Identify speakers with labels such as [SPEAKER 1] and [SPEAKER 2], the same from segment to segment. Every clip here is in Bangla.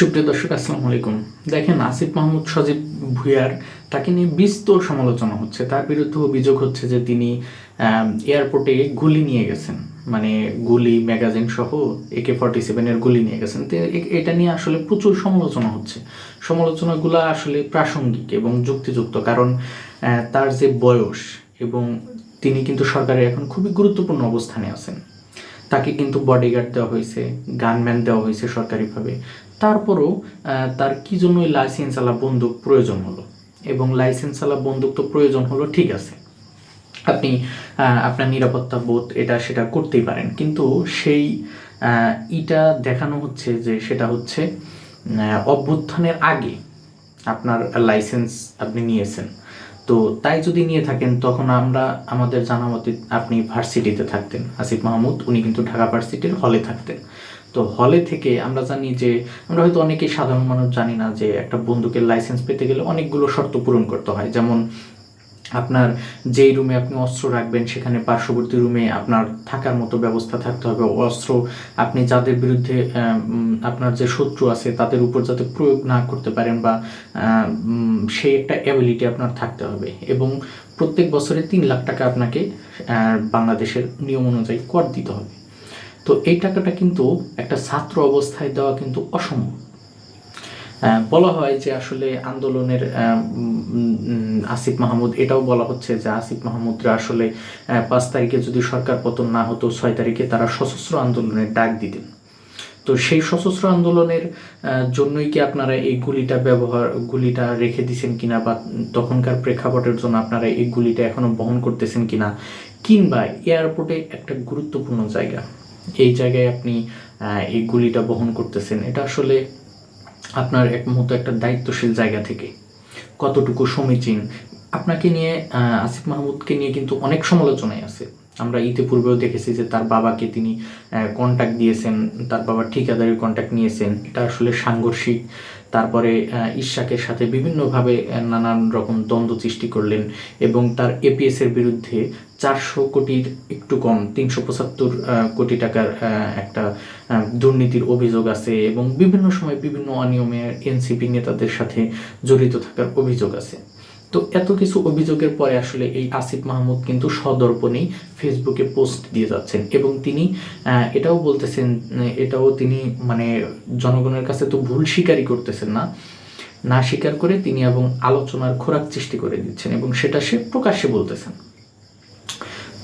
[SPEAKER 1] সুপ্রিয় দর্শক, আসসালামু আলাইকুম। দেখেন, আসিফ মাহমুদ সজীব ভুইয়ার তাকে নিয়ে বিস্তর সমালোচনা হচ্ছে। তার বিরুদ্ধে অভিযোগ হচ্ছে যে তিনি এয়ারপোর্টে গুলি নিয়ে গেছেন। মানে গুলি, ম্যাগাজিন সহ একে ফর্টি সেভেনের গুলি নিয়ে গেছেন। তো এটা নিয়ে আসলে প্রচুর সমালোচনা হচ্ছে। সমালোচনাগুলো আসলে প্রাসঙ্গিক এবং যুক্তিযুক্ত কারণ তার যে বয়স এবং তিনি কিন্তু সরকারের এখন খুবই গুরুত্বপূর্ণ অবস্থানে আছেন। তাকে কিন্তু বডিগার্ড দেওয়া হয়েছে গানম্যান দেওয়া হয়েছে সরকারিভাবে। তারপরও তার কি জন্য ওই লাইসেন্স আলা বন্দুক প্রয়োজন হলো? এবং লাইসেন্স আলা বন্দুক তো প্রয়োজন হলো, ঠিক আছে। আপনি আপনার নিরাপত্তা বোধ এটা সেটা করতেই পারেন। কিন্তু সেই ইটা দেখানো হচ্ছে যে সেটা হচ্ছে অভ্যুত্থানের আগে আপনার লাইসেন্স আপনি নিয়েছেন। তো তাই যদি নিয়ে থাকেন, তখন আমরা আমাদের জানা মতে আপনি ভার্সিটিতে থাকতেন। আসিফ মাহমুদ, উনি কিন্তু ঢাকা ভার্সিটির হলে থাকতেন। তো হলে থেকে আমরা জানি যে, আমরা হয়তো অনেকেই সাধারণ মানুষ জানি না যে, একটা বন্দুকের লাইসেন্স পেতে গেলে অনেকগুলো শর্ত পূরণ করতে হয়। যেমন আপনার যেই রুমে আপনি অস্ত্র রাখবেন, সেখানে পার্শ্ববর্তী রুমে আপনার থাকার মতো ব্যবস্থা থাকতে হবে। অস্ত্র আপনি যাদের বিরুদ্ধে আপনার যে শত্রু আছে, তাদের উপর যাতে প্রয়োগ না করতে পারেন বা সেই একটা অ্যাবিলিটি আপনার থাকতে হবে। এবং প্রত্যেক বছরে তিন লাখ টাকা আপনাকে বাংলাদেশের নিয়ম অনুযায়ী কর দিতে হবে। তো এই টাকাটা কিন্তু একটা ছাত্র অবস্থায় দেওয়া কিন্তু অসম্ভব। বলা হয় যে আসলে আন্দোলনের আসিফ মাহমুদ, এটাও বলা হচ্ছে যে আসিফ মাহমুদরা আসলে পাঁচ তারিখে যদি সরকার পতন না হতো, ছয় তারিখে তারা সশস্ত্র আন্দোলনের ডাক দিতেন। তো সেই সশস্ত্র আন্দোলনের জন্যই কি আপনারা এই গুলিটা ব্যবহার, গুলিটা রেখে দিছেন কিনা বা তখনকার প্রেক্ষাপটের জন্য আপনারা এই গুলিটা এখনও বহন করতেছেন কিনা, কিংবা এয়ারপোর্টে একটা গুরুত্বপূর্ণ জায়গা, এই জায়গায় আপনি এই গুলিটা বহন করতেছেন, এটা আসলে আপনার এক মতো একটা দায়িত্বশীল জায়গা থেকে। কতটুকু সমীচীন। আপনাকে নিয়ে আসিফ মাহমুদকে নিয়ে কিন্তু অনেক সমালোচনায় আছে। আমরা ইতিপূর্বেও দেখেছি যে তার বাবাকে তিনি কন্ট্যাক্ট দিয়েছেন তার বাবা ঠিকাদারের কন্ট্যাক্ট নিয়েছেন এটা আসলে সাংঘর্ষিক। তারপরে আহ, ইশাকের সাথে বিভিন্নভাবে নানান রকম দ্বন্দ্ব সৃষ্টি করলেন এবং তার এপিএস এর বিরুদ্ধে চারশো কোটির একটু কম তিনশো পঁচাত্তর কোটি টাকার একটা দুর্নীতির অভিযোগ আছে এবং বিভিন্ন সময় বিভিন্ন অনিয়মে এনসিপি নেতাদের সাথে জড়িত থাকার অভিযোগ আছে। তো এত কিছু অভিযোগের পরে আসলে এই আসিফ মাহমুদ কিন্তু সদর্পণেই ফেসবুকে পোস্ট দিয়ে যাচ্ছেন। এবং তিনি এটাও বলতেছেন এটাও তিনি মানে জনগণের কাছে তো ভুল স্বীকারই করতেছেন না। না স্বীকার করে তিনি এবং আলোচনার খোরাক সৃষ্টি করে দিচ্ছেন এবং সেটা সে প্রকাশ্যে বলতেছেন।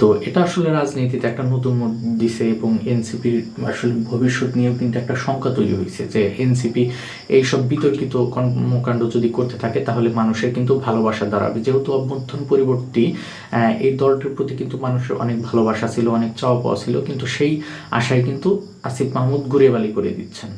[SPEAKER 1] তো এটা আসলে রাজনীতিতে একটা নতুন দিছে এবং এনসিপির আসলে ভবিষ্যৎ নিয়েও কিন্তু একটা শঙ্কা তৈরি হয়েছে যে এনসিপি এইসব বিতর্কিত কর্মকাণ্ড যদি করতে থাকে, তাহলে মানুষের কিন্তু ভালোবাসা দাঁড়াবে। যেহেতু অভ্যন্তরীণ পরিবর্তী এই দলটির প্রতি কিন্তু মানুষের অনেক ভালোবাসা ছিল, অনেক চাওয়া পাওয়া ছিল, কিন্তু সেই আশায় কিন্তু আসিফ মাহমুদ গুরেবালি করে দিচ্ছেন।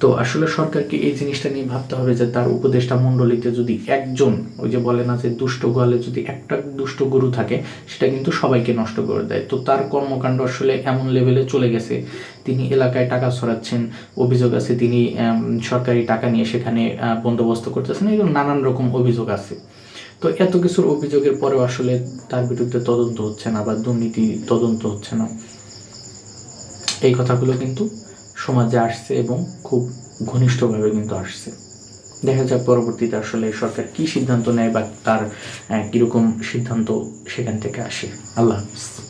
[SPEAKER 1] তো আসলে সরকারকে এই জিনিসটা নিয়ে ভাবতে হবে যে তার উপদেষ্টা মণ্ডলীতে যদি একজন, ওই যে বলে না যে দুষ্ট গোয়ালে যদি একটা দুষ্ট গরু থাকে, সেটা কিন্তু সবাইকে নষ্ট করে দেয়। তো তার কর্মকাণ্ড আসলে এমন লেভেলে চলে গেছে। তিনি এলাকায় টাকা ছড়াচ্ছেন, অভিযোগ আছে তিনি সরকারি টাকা নিয়ে সেখানে বন্দোবস্ত করতেছেন এরকম নানান রকম অভিযোগ আছে। তো এত কিছুর অভিযোগের পরেও আসলে তার বিরুদ্ধে তদন্ত হচ্ছে না বা দুর্নীতি তদন্ত হচ্ছে না। এই কথাগুলো কিন্তু সমাজে আসছে এবং খুব ঘনিষ্ঠভাবে কিন্তু আসছে। দেখা যাক পরবর্তীতে আসলে সরকার কি সিদ্ধান্ত নেয় বা তার কীরকম সিদ্ধান্ত সেখান থেকে আসে। আল্লাহ হাফিজ।